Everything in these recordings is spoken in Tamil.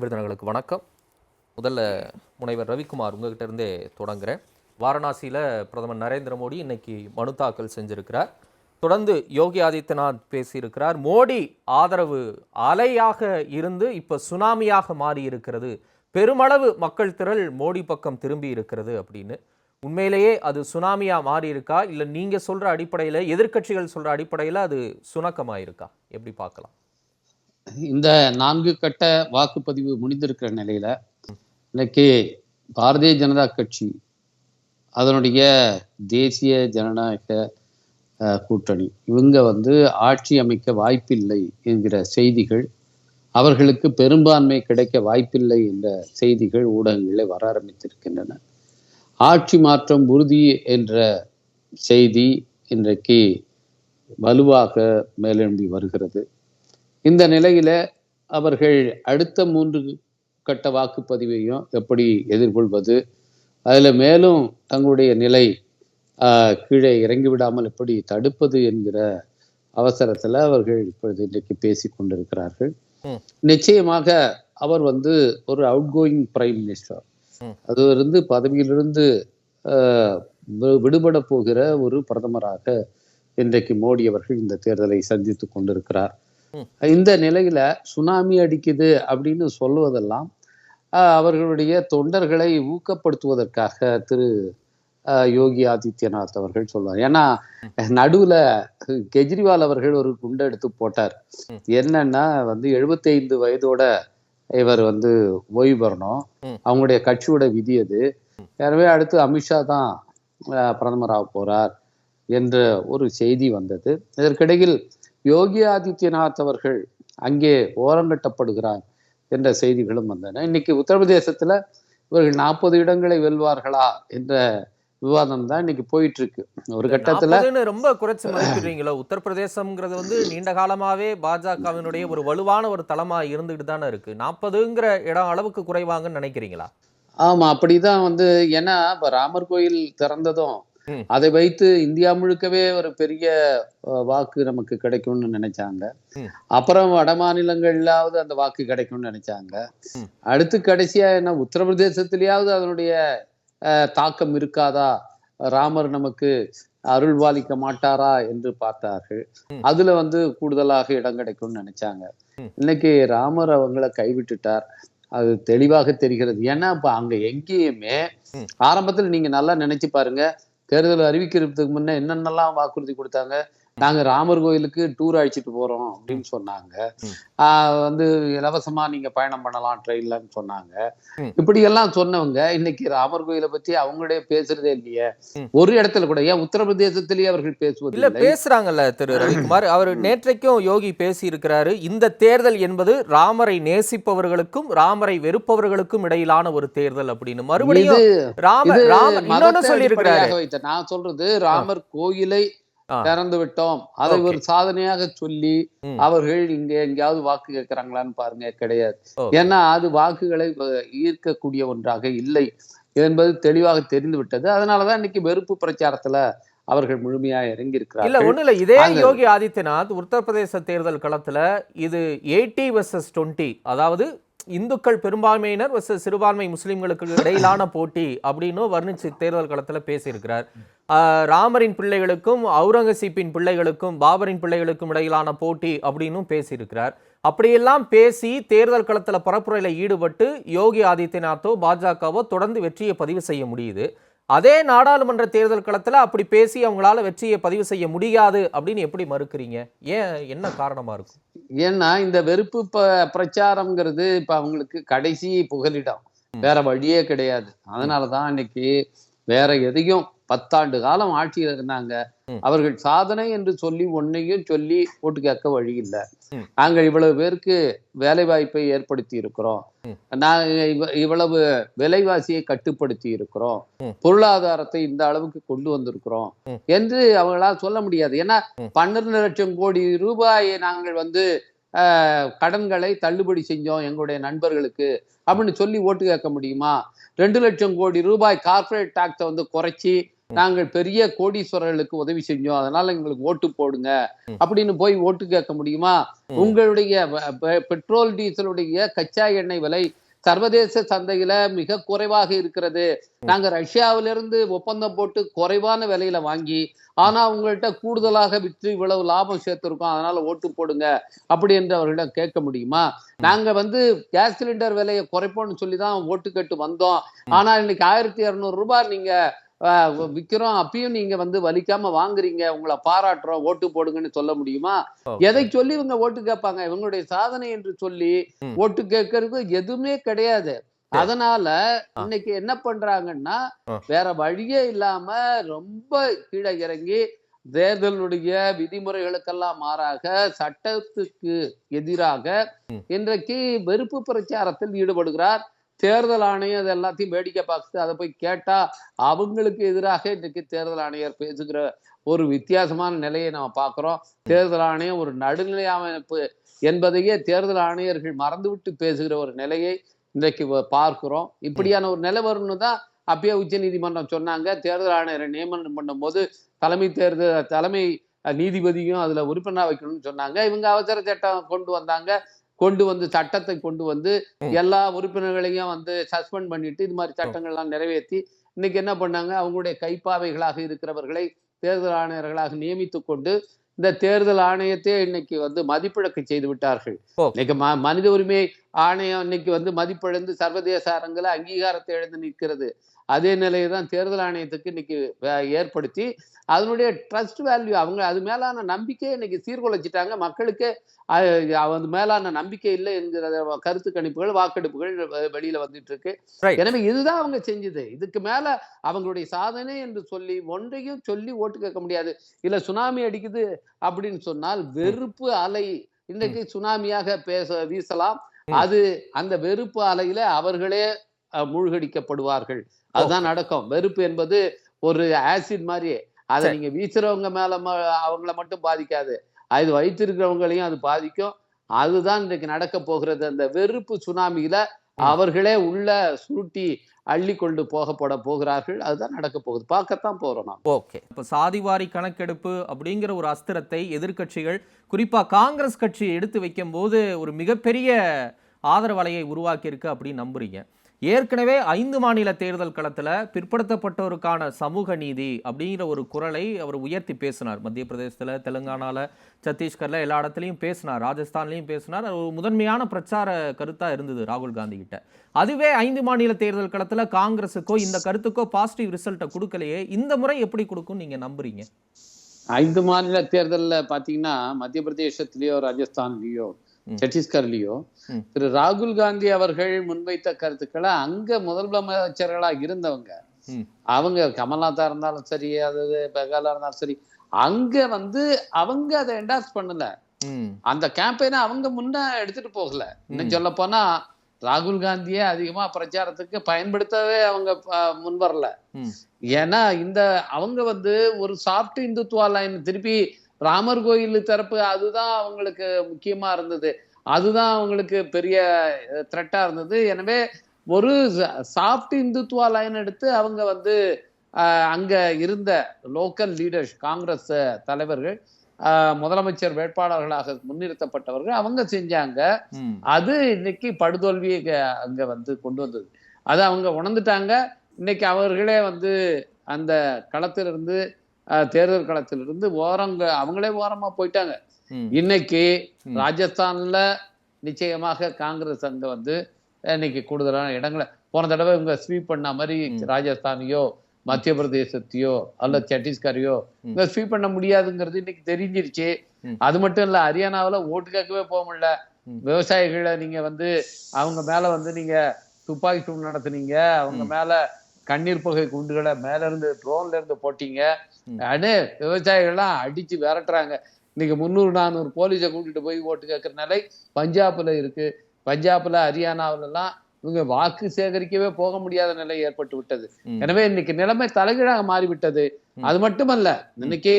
விருந்தினர்களுக்கு வணக்கம். முதல்ல முனைவர் ரவிக்குமார் உங்ககிட்ட இருந்தே தொடங்குறேன். வாரணாசியில் பிரதமர் நரேந்திர மோடி இன்னைக்கு மனு தாக்கல் செஞ்சிருக்கிறார். தொடர்ந்து யோகி ஆதித்யநாத் பேசியிருக்கிறார். மோடி ஆதரவு அலையாக இருந்து இப்போ சுனாமியாக மாறி இருக்கிறது பெருமளவு மக்கள் திரள் மோடி பக்கம் திரும்பி இருக்கிறது அப்படின்னு. உண்மையிலேயே அது சுனாமியாக மாறி இருக்கா இல்லை நீங்கள் சொல்கிற அடிப்படையில் எதிர்க்கட்சிகள் சொல்கிற அடிப்படையில் அது சுணக்கமாக இருக்கா எப்படி பார்க்கலாம்? இந்த நான்கு கட்ட வாக்குப்பதிவு முடிந்திருக்கிற நிலையில இன்னைக்கு பாரதிய ஜனதா கட்சி அதனுடைய தேசிய ஜனநாயக கூட்டணி இவங்க வந்து ஆட்சி அமைக்க வாய்ப்பில்லை என்கிற செய்திகள் அவர்களுக்கு பெரும்பான்மை கிடைக்க வாய்ப்பில்லை என்ற செய்திகள் ஊடகங்களில் வர ஆரம்பித்திருக்கின்றன. ஆட்சி மாற்றம் உறுதி என்ற செய்தி இன்றைக்கு வலுவாக மேலெழும்பி வருகிறது. இந்த நிலையில அவர்கள் அடுத்த மூன்று கட்ட வாக்குப்பதிவையும் எப்படி எதிர்கொள்வது அதுல மேலும் தங்களுடைய நிலை கீழே இறங்கி விடாமல் எப்படி தடுப்பது என்கிற அவசரத்துல அவர்கள் இப்பொழுது இன்றைக்கு பேசி கொண்டிருக்கிறார்கள். நிச்சயமாக அவர் வந்து ஒரு அவுட் கோயிங் பிரைம் மினிஸ்டர். அது வந்து பதவியிலிருந்து விடுபட போகிற ஒரு பிரதமராக இன்றைக்கு மோடி அவர்கள் இந்த தேர்தலை சந்தித்து கொண்டிருக்கிறார். இந்த நிலையில சுனாமி அடிக்குது அப்படின்னு சொல்லுவதெல்லாம் ஆஹ், அவர்களுடைய தொண்டர்களை ஊக்கப்படுத்துவதற்காக திரு யோகி ஆதித்யநாத் அவர்கள் சொல்லுவார் ஏன்னா நடுவுல கெஜ்ரிவால் அவர்கள் ஒரு குண்டை எடுத்து போட்டார். என்னன்னா வந்து 75 வயதோட இவர் வந்து ஓய்வு பெறணும். அவங்களுடைய கட்சியோட விதி அது. எனவே அடுத்து அமித்ஷா தான் ஆஹ், பிரதமராக போறார் என்ற ஒரு செய்தி வந்தது. இதற்கிடையில் யோகி ஆதித்யநாத் அவர்கள் அங்கே ஓரங்கட்டப்படுகிறார் என்ற செய்திகளும் வந்தன. இன்னைக்கு உத்தரப்பிரதேசத்துல இவர்கள் நாற்பது இடங்களை வெல்வார்களா என்ற விவாதம் தான் இன்னைக்கு போயிட்டு இருக்கு ஒரு கட்டத்துல ரொம்ப குறைச்சு மதிப்பிடுறீங்களோ? உத்தரப்பிரதேசம்ங்கிறது வந்து நீண்ட காலமாவே பாஜகவினுடைய ஒரு வலுவான ஒரு தளமா இருந்துகிட்டு தானே இருக்கு. நாற்பதுங்கிற இடம் அளவுக்கு குறைவாங்கன்னு நினைக்கிறீங்களா? ஆமா அப்படிதான் வந்து ஏன்னா இப்ப ராமர் கோயில் திறந்ததும். அதை வைத்து இந்தியா முழுக்கவே ஒரு பெரிய வாக்கு நமக்கு கிடைக்கும்னு நினைச்சாங்க. அப்புறம் வட மாநிலங்கள்லாவது அந்த வாக்கு கிடைக்கும்னு நினைச்சாங்க. அடுத்து கடைசியா என்ன உத்தரப்பிரதேசத்திலேயாவது அதனுடைய தாக்கம் இருக்காதா ராமர் நமக்கு அருள் பாலிக்க மாட்டாரா என்று பார்த்தார்கள். அதுல வந்து கூடுதலாக இடம் கிடைக்கும்னு நினைச்சாங்க. இன்னைக்கு ராமர் அவங்கள கைவிட்டுட்டார் அது தெளிவாக தெரிகிறது ஏன்னா இப்ப அங்க எங்கேயுமே. ஆரம்பத்துல நீங்க நல்லா நினைச்சு பாருங்க தேர்தல் அறிவிக்கிறதுக்கு முன்னே என்னென்னலாம் வாக்குறுதி கொடுத்தாங்க? நாங்க ராமர் கோயிலுக்கு டூர் அழைச்சிட்டு போறோம் அப்படின்னு சொன்னாங்க. வந்து இலவசமா நீங்க பயணம் பண்ணலாம் ட்ரெயின்லன்னு சொன்னாங்க. இப்படி எல்லாம் சொன்னவங்க இன்னைக்கு ராமர் கோயிலை பத்தி அவங்களே பேசுறதே இல்லையே. ஒரு இடத்துல கூட ஏன் உத்தரப்பிரதேசத்திலேயே அவர்கள் இல்ல பேசுவதில்லை பேசுறாங்கல்ல திரு ரவிக்குமார். அவர் நேற்றைக்கும் யோகி பேசி இருக்கிறாரு இந்த தேர்தல் என்பது ராமரை நேசிப்பவர்களுக்கும் ராமரை வெறுப்பவர்களுக்கும் இடையிலான ஒரு தேர்தல் அப்படின்னு. மறுபடியும் இது ராம இது ராம இன்னொன்னு மதத்தை சொல்லி இருக்கிறாரு அடிப்படையாக வைத்த நான் சொல்றது ராமர் கோயிலை. திறந்து விட்டோம் அதை. ஒரு சாதனையாக சொல்லி. அவர்கள் இங்க எங்கேயாவது வாக்கு கேட்கறாங்களான்னு பாருங்க கிடையாது. ஏன்னா அது வாக்குகளை ஈர்க்கக்கூடிய ஒன்றாக இல்லை என்பது தெளிவாக தெரிந்து விட்டது அதனாலதான் இன்னைக்கு வெறுப்பு பிரச்சாரத்துல அவர்கள் முழுமையா இறங்கி இல்ல இருக்கிறார்கள் ஒண்ணு இல்ல இதே யோகி ஆதித்யநாத் உத்தரப்பிரதேச தேர்தல் களத்துல இது எயிட்டி வர்சஸ் டுவெண்ட்டி அதாவது இந்துக்கள் பெரும்பான்மையினர் வர்சஸ் சிறுபான்மை முஸ்லீம்களுக்கு இடையிலான போட்டி அப்படின்னு வர்ணிச்சு தேர்தல் களத்தில் பேசியிருக்கிறார். ராமரின் பிள்ளைகளுக்கும் அவுரங்கசீப்பின் பிள்ளைகளுக்கும் பாபரின் பிள்ளைகளுக்கும் இடையிலான போட்டி அப்படின்னும் பேசியிருக்கிறார். அப்படியெல்லாம் பேசி தேர்தல் களத்தில் பரப்புரையில் ஈடுபட்டு யோகி ஆதித்யநாத்தோ பாஜகவோ தொடர்ந்து வெற்றியை பதிவு செய்ய முடியுது. அதே நாடாளுமன்ற தேர்தல் களத்துல அப்படி பேசி அவங்களால வெற்றியை பதிவு செய்ய முடியாது அப்படின்னு எப்படி மறுக்கிறீங்க? ஏன் என்ன காரணமா இருக்கும்? ஏன்னா இந்த வெறுப்பு பிரச்சாரம்ங்கிறது இப்ப அவங்களுக்கு கடைசி புகலிடம். வேற வழியே கிடையாது. அதனாலதான் இன்னைக்கு வேற எதையும் பத்தாண்டு காலம் ஆட்சியில் இருந்தாங்க. அவர்கள் சாதனை என்று சொல்லி ஒன்னையும் சொல்லி ஓட்டு கேட்க வழி இல்லை. நாங்கள் இவ்வளவு பேருக்கு வேலை வாய்ப்பை ஏற்படுத்தி இருக்கிறோம் ம். நாங்க இவ- இவ்வளவு விலைவாசியை கட்டுப்படுத்தி இருக்கிறோம். பொருளாதாரத்தை இந்த அளவுக்கு கொண்டு வந்திருக்கிறோம். என்று அவங்களால் சொல்ல முடியாது ஏன்னா. பன்னிரண்டு லட்சம் கோடி ரூபாயை நாங்கள் வந்து கடன்களை தள்ளுபடி செஞ்சோம் எங்களுடைய நண்பர்களுக்கு அப்படின்னு சொல்லி ஓட்டு கேட்க முடியுமா ரெண்டு லட்சம் கோடி ரூபாய் கார்ப்பரேட் டாக்ஸை வந்து குறைச்சி நாங்கள் பெரிய கோடீஸ்வரர்களுக்கு உதவி செஞ்சோம். அதனால எங்களுக்கு ஓட்டு போடுங்க. அப்படின்னு போய் ஓட்டு கேட்க முடியுமா. உங்களுடைய பெட்ரோல் டீசலுடைய கச்சா எண்ணெய் விலை சர்வதேச சந்தையில மிக குறைவாக இருக்கிறது. நாங்க ரஷ்யாவிலிருந்து ஒப்பந்தம் போட்டு குறைவான விலையில வாங்கி ஆனா உங்கள்கிட்ட கூடுதலாக விற்று இவ்வளவு லாபம் சேர்த்திருக்கோம். அதனால ஓட்டு போடுங்க அப்படி என்று அவர்களிடம் கேட்க முடியுமா? நாங்க வந்து கேஸ் சிலிண்டர் விலையை குறைப்போம்னு சொல்லி தான் ஓட்டு கேட்டு வந்தோம். ஆனா இன்னைக்கு ஆயிரத்தி இருநூறு ரூபாய் நீங்க விக்கிறோம் அப்பயும் நீங்க வந்து வலிக்காம வாங்குறீங்க உங்களை பாராட்டுறோம் ஓட்டு போடுங்கன்னு சொல்ல முடியுமா. எதை சொல்லி இவங்க ஓட்டு கேட்பாங்க இவங்களுடைய சாதனை என்று சொல்லி. ஓட்டு கேட்கறது எதுவுமே கிடையாது. அதனால. இன்னைக்கு என்ன பண்றாங்கன்னா. வேற வழியே இல்லாம ரொம்ப கீழே இறங்கி தேர்தலுடைய விதிமுறைகளுக்கெல்லாம் மாறாக சட்டத்துக்கு எதிராக. இன்றைக்கு வெறுப்பு பிரச்சாரத்தில் ஈடுபடுகிறார் தேர்தல் ஆணையம் அது எல்லாத்தையும் வேடிக்கை பார்த்து அதை போய் கேட்டா அவங்களுக்கு எதிராக இன்றைக்கு தேர்தல் ஆணையர் பேசுகிற ஒரு வித்தியாசமான நிலையை நம்ம பார்க்குறோம். தேர்தல் ஆணையம் ஒரு நடுநிலை அமைப்பு என்பதையே தேர்தல் ஆணையர்கள் மறந்துவிட்டு பேசுகிற ஒரு நிலையை இன்றைக்கு பார்க்கிறோம். இப்படியான ஒரு நிலை வரும்னு தான் அப்பயே உச்ச நீதிமன்றம் சொன்னாங்க. தேர்தல் ஆணையரை நியமனம் பண்ணும்போது தலைமை தேர்தல் தலைமை நீதிபதியும் அதுல உறுப்பினர் வைக்கணும்னு சொன்னாங்க. இவங்க அவசர சட்டம் கொண்டு வந்தாங்க. கொண்டு வந்து சட்டத்தை கொண்டு வந்து. எல்லா உறுப்பினர்களையும் வந்து சஸ்பெண்ட் பண்ணிட்டு இது மாதிரி சட்டங்கள்லாம் நிறைவேற்றி இன்னைக்கு என்ன பண்ணாங்க அவங்களுடைய கைப்பாவைகளாக இருக்கிறவர்களை தேர்தல் ஆணையர்களாக நியமித்து கொண்டு இந்த தேர்தல் ஆணையத்தை இன்னைக்கு வந்து மதிப்பிழக்க செய்து விட்டார்கள். இன்னைக்கு ம- மனித உரிமை ஆணையம் இன்னைக்கு வந்து மதிப்பிழந்து சர்வதேச அரங்கில் அங்கீகாரத்தை இழந்து நிற்கிறது. அதே நிலையை தான் தேர்தல் ஆணையத்துக்கு இன்னைக்கு ஏற்படுத்தி அதனுடைய ட்ரஸ்ட் வேல்யூ அவங்க அது மேலான நம்பிக்கையை இன்னைக்கு சீர்குலைச்சிட்டாங்க. மக்களுக்கு அது மேலான நம்பிக்கை இல்லை என்கிற கருத்து கணிப்புகள் வாக்கெடுப்புகள் வெளியில வந்துட்டு இருக்கு. எனவே இதுதான் அவங்க செஞ்சது. இதுக்கு மேல அவங்களுடைய சாதனை என்று சொல்லி ஒன்றையும் சொல்லி ஓட்டு கேட்க முடியாது. இல்ல சுனாமி அடிக்குது அப்படின்னு சொன்னால் வெறுப்பு அலை. இன்றைக்கு சுனாமியாக பேச வீசலாம். அது அந்த வெறுப்பு அலையில அவர்களே மூழ்கடிக்கப்படுவார்கள். அதுதான் நடக்கும். வெறுப்பு என்பது ஒரு ஆசிட் மாதிரி அதை. நீங்க வீசுறவங்க மேல அவங்கள மட்டும் பாதிக்காது. அது வைத்திருக்கிறவங்களையும் அது பாதிக்கும். அதுதான் இன்றைக்கு நடக்க போகிறது. அந்த வெறுப்பு சுனாமியில அவர்களே உள்ள சுருட்டி அள்ளி கொண்டு போகப்பட போகிறார்கள். அதுதான் நடக்க போகுது. பார்க்கத்தான் போறோம் நாம். ஓகே. இப்போ சாதிவாரி கணக்கெடுப்பு அப்படிங்கிற ஒரு அஸ்திரத்தை எதிர்க்கட்சிகள் குறிப்பா காங்கிரஸ் கட்சி எடுத்து வைக்கும்போது ஒரு மிகப்பெரிய ஆதரவலையை உருவாக்கியிருக்கு அப்படின்னு நம்புறீங்க. ஏற்கனவே ஐந்து மாநில தேர்தல் களத்துல பிற்படுத்தப்பட்டோருக்கான சமூக நீதி அப்படிங்கிற ஒரு குரலை அவர் உயர்த்தி பேசினார். மத்திய பிரதேசத்துல தெலுங்கானால சத்தீஸ்கர்ல எல்லா இடத்துலையும் பேசினார். ராஜஸ்தான்லயும் பேசினார். ஒரு முதன்மையான பிரச்சார கருத்தா இருந்தது ராகுல் காந்தி கிட்ட. அதுவே ஐந்து மாநில தேர்தல் களத்துல காங்கிரஸுக்கோ இந்த கருத்துக்கோ பாசிட்டிவ் ரிசல்ட்டை கொடுக்கலையே. இந்த முறை எப்படி கொடுக்கும் நீங்க நம்புறீங்க? ஐந்து மாநில தேர்தல்ல பாத்தீங்கன்னா மத்திய பிரதேசத்திலேயோ ராஜஸ்தான்லயோ. சத்தீஸ்கர்லயோ. திரு ராகுல் காந்தி அவர்கள் முன்வைத்த கருத்துக்களை அங்க முதலமைச்சர்களா இருந்தவங்க. அவங்க கமல்நாத்தா இருந்தாலும் சரி அது பெகாலா இருந்தாலும் சரி அங்க வந்து அவங்க அதை என்டாஸ் பண்ணல. அந்த கேம்பெயினை அவங்க முன்ன எடுத்துட்டு போகல. இன்னும். சொல்ல போனா ராகுல் காந்தியே அதிகமா பிரச்சாரத்துக்கு பயன்படுத்தவே அவங்க முன் வரல. ஏன்னா இந்த அவங்க வந்து ஒரு சாஃப்ட் இந்துத்துவா லைன் திருப்பி ராமர் கோயில் தரப்பு அதுதான் அவங்களுக்கு முக்கியமா இருந்தது. அதுதான் அவங்களுக்கு பெரிய த்ரெட்டா இருந்தது. எனவே ஒரு சாஃப்ட் இந்துத்துவா லைன் எடுத்து அவங்க வந்து அங்க இருந்த லோக்கல் லீடர்ஸ் காங்கிரஸ் தலைவர்கள் முதலமைச்சர் வேட்பாளர்களாக முன்னிறுத்தப்பட்டவர்கள் அவங்க செஞ்சாங்க. அது இன்னைக்கு படுதோல்வியை அங்க வந்து கொண்டு வந்தது. அது அவங்க உணர்ந்துட்டாங்க. இன்னைக்கு அவர்களே வந்து அந்த களத்திலிருந்து தேர்தல் களத்திலிருந்து ஓரங்க அவங்களே ஓரமா போயிட்டாங்க. இன்னைக்கு. ராஜஸ்தான்ல நிச்சயமாக காங்கிரஸ் அங்க வந்து இன்னைக்கு கூடுதலான இடங்களை போன தடவை இவங்க ஸ்வீப் பண்ண மாதிரி. ராஜஸ்தானையோ மத்திய பிரதேசத்தையோ அல்ல சத்தீஸ்கரையோ. இங்க ஸ்வீப் பண்ண முடியாதுங்கிறது இன்னைக்கு தெரிஞ்சிருச்சு. அது மட்டும் இல்ல ஹரியானாவுல ஓட்டு கேட்கவே போக முடியல. விவசாயிகளை நீங்க வந்து அவங்க மேல வந்து நீங்க துப்பாக்கி சூடு நடத்துனீங்க அவங்க. மேல கண்ணீர் புகை குண்டுகளை மேல இருந்து ட்ரோன்ல இருந்து போட்டீங்க. அடு விவசாயிகள்லாம் அடிச்சு விரட்டுறாங்க இன்னைக்கு முந்நூறு நானூறு போலீஸை கூட்டிட்டு போய் ஓட்டு கேட்கற நிலை பஞ்சாப்ல இருக்கு. பஞ்சாப்ல ஹரியானாவுல எல்லாம் இவங்க வாக்கு சேகரிக்கவே போக முடியாத நிலை ஏற்பட்டு விட்டது. எனவே இன்னைக்கு நிலைமை தலைகீழாக மாறிவிட்டது. அது மட்டுமல்ல இன்னைக்கு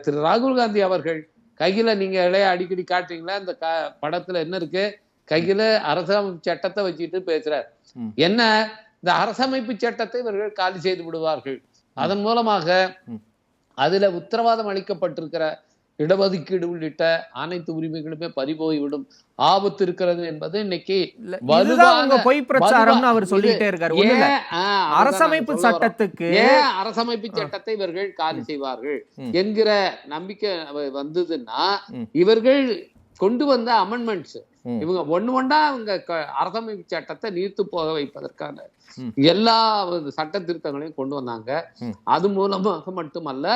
திரு ராகுல் காந்தி அவர்கள் கையில நீங்க இளைய அடிக்கடி காட்டுறீங்களா? இந்த க- படத்துல என்ன இருக்கு? கையில அரசமைப்பு சட்டத்தை வச்சுட்டு பேசுறார். என்ன? இந்த அரசமைப்பு சட்டத்தை இவர்கள் காலி செய்து விடுவார்கள். அதன் மூலமாக. அதுல உத்தரவாதம் அளிக்கப்பட்டிருக்கிற இடஒதுக்கீடு உள்ளிட்ட அனைத்து உரிமைகளுமே பறிபோய்விடும் ஆபத்து இருக்கிறது என்பது இன்னைக்கு பொய் பிரச்சாரம்னு அவர் சொல்லிட்டே இருக்காரு அரசமைப்பு. சட்டத்துக்கு ஏன் அரசமைப்பு சட்டத்தை இவர்கள் காலி செய்வார்கள். என்கிற நம்பிக்கை வந்ததுன்னா. இவர்கள் கொண்டு வந்த அமெண்ட்மெண்ட்ஸ். இவங்க ஒண்ணு ஒன்றா அவங்க அரசமைப்பு சட்டத்தை நீர்த்து போக வைப்பதற்கான. எல்லா சட்ட திருத்தங்களையும் கொண்டு வந்தாங்க. அது மூலமாக மட்டுமல்ல.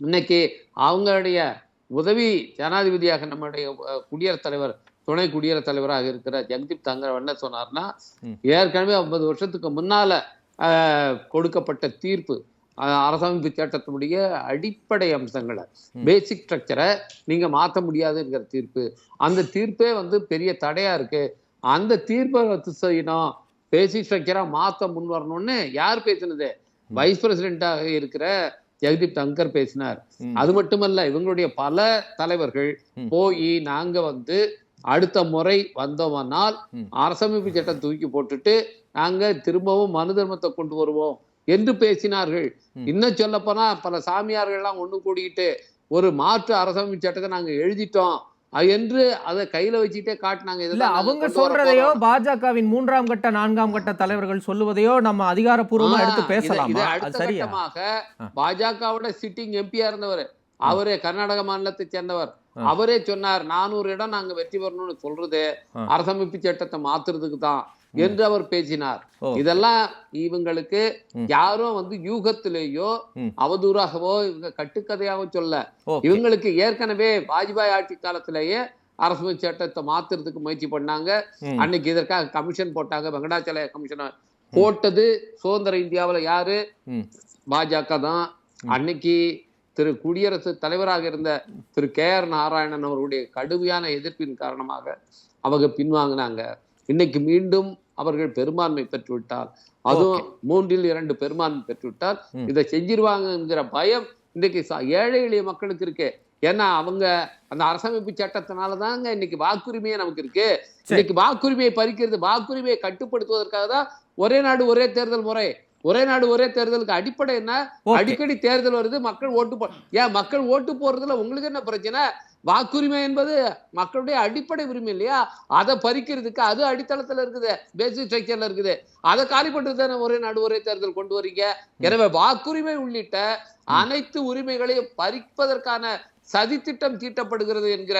இன்னைக்கு அவங்களுடைய உதவி ஜனாதிபதியாக நம்முடைய குடியரசுத் தலைவர் துணை குடியரசுத் தலைவராக இருக்கிற ஜெகதீப் தங்கர் என்ன சொன்னார்னா. ஏற்கனவே ஐம்பது வருஷத்துக்கு முன்னால கொடுக்கப்பட்ட தீர்ப்பு அரசமைப்பு சட்டத்தினுடைய அடிப்படை அம்சங்களை. பேசிக் ஸ்ட்ரக்சரை நீங்க மாற்ற முடியாதுங்கிற தீர்ப்பு. அந்த தீர்ப்பே வந்து பெரிய தடையா இருக்கு. அந்த தீர்ப்பை ரத்து செய்யணும். பேசிக் ஸ்ட்ரக்சரா மாத்த முன் வரணும்னு யார் பேசினது? வைஸ் பிரசிடென்டாக இருக்கிற ஜெகதீப் தங்கர் பேசினார். அது மட்டுமல்ல இவங்களுடைய பல தலைவர்கள். போய் நாங்க வந்து அடுத்த முறை வந்தோமானால். அரசமைப்பு சட்டம் தூக்கி போட்டுட்டு நாங்க திரும்பவும் மனு தர்மத்தை கொண்டு வருவோம் என்று பேசினார்கள். இன்னும் சொல்ல போனா பல சாமியார்கள்லாம் ஒண்ணு கூடிக்கிட்டு ஒரு மாற்று அரசமைப்பு சட்டத்தை நாங்க எழுதிட்டோம் என்று அதை கையில வச்சுட்டே காட்டினாங்க இல்ல அவங்க சொல்றதையோ. பாஜகவின் மூன்றாம் கட்ட நான்காம் கட்ட தலைவர்கள் சொல்லுவதையோ நம்ம அதிகாரப்பூர்வமா எடுத்து பேசலாமா அடுத்த கட்டமாக. பாஜகவோட சிட்டிங் எம்பியா இருந்தவர் அவரே கர்நாடக மாநிலத்தை சேர்ந்தவர். அவரே சொன்னார் நானூறு இடம் நாங்க வெற்றி பெறணும்னு சொல்றது. அரசமைப்பு சட்டத்தை மாத்துறதுக்கு தான் என்று அவர் பேசினார். இதெல்லாம் இவங்களுக்கு. யாரும் வந்து யூகத்திலேயோ. அவதூறாகவோ இவங்க கட்டுக்கதையாவோ சொல்ல இவங்களுக்கு ஏற்கனவே வாஜ்பாய் ஆட்சி காலத்திலேயே அரசமைப்பு சட்டத்தை மாத்துறதுக்கு முயற்சி பண்ணாங்க. அன்னைக்கு இதற்காக கமிஷன் போட்டாங்க வெங்கடாச்சல கமிஷனை போட்டது சுதந்திர இந்தியாவுல யாரு. பாஜக தான் அன்னைக்கு திரு குடியரசு தலைவராக இருந்த திரு கே ஆர் நாராயணன் அவர்களுடைய கடுமையான எதிர்ப்பின் காரணமாக அவங்க பின்வாங்கினாங்க. இன்னைக்கு மீண்டும் அவர்கள் பெரும்பான்மை பெற்றுவிட்டால் அதுவும் மூன்றில் இரண்டு பெரும்பான்மை பெற்றுவிட்டால் ம். இதை செஞ்சிருவாங்கங்கிற பயம் இன்னைக்கு ஏழை எளிய மக்களுக்கு இருக்கு. ஏன்னா அவங்க அந்த அரசமைப்பு சட்டத்தினால தாங்க இன்னைக்கு வாக்குரிமையே நமக்கு இருக்கு. இன்னைக்கு வாக்குரிமையை பறிக்கிறது வாக்குரிமையை கட்டுப்படுத்துவதற்காக தான் ஒரே நாடு ஒரே தேர்தல் முறை. ஒரே நாடு ஒரே தேர்தலுக்கு அடிப்படை என்ன. அடிக்கடி தேர்தல் வருது மக்கள் ஓட்டு போ ஏன் மக்கள் ஓட்டு போறதுல உங்களுக்கு என்ன பிரச்சனை? வாக்குரிமை என்பது மக்களுடைய அடிப்படை உரிமை இல்லையா? அதை பறிக்கிறதுக்கு அது அடித்தளத்துல இருக்குது பேசிக் ஸ்ட்ரக்சர்ல இருக்குது. அதை காலி பண்றது தானே ஒரே நாடு ஒரே தேர்தல் கொண்டு வரீங்க? எனவே வாக்குரிமை உள்ளிட்ட அனைத்து உரிமைகளையும் பறிப்பதற்கான சதித்திட்டம் தீட்டப்படுகிறது என்கிற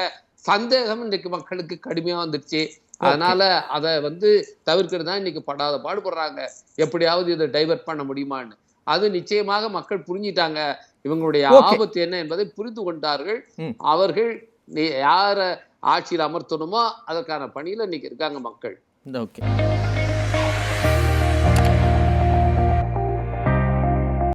சந்தேகம் இன்றைக்கு மக்களுக்கு கடுமையா வந்துருச்சு அதனால அதை வந்து தவிர்க்கிறது தான் இன்னைக்கு படாத பாடுபடுறாங்க. எப்படியாவது இதை டைவர்ட் பண்ண முடியுமான்னு. அது நிச்சயமாக மக்கள் புரிஞ்சிட்டாங்க. இவங்களுடைய. ஆபத்து என்ன என்பதை புரிந்து கொண்டார்கள். அவர்கள் யார ஆட்சியில் அமர்த்தணுமோ அதற்கான பணியில இன்னைக்கு இருக்காங்க மக்கள். ஓகே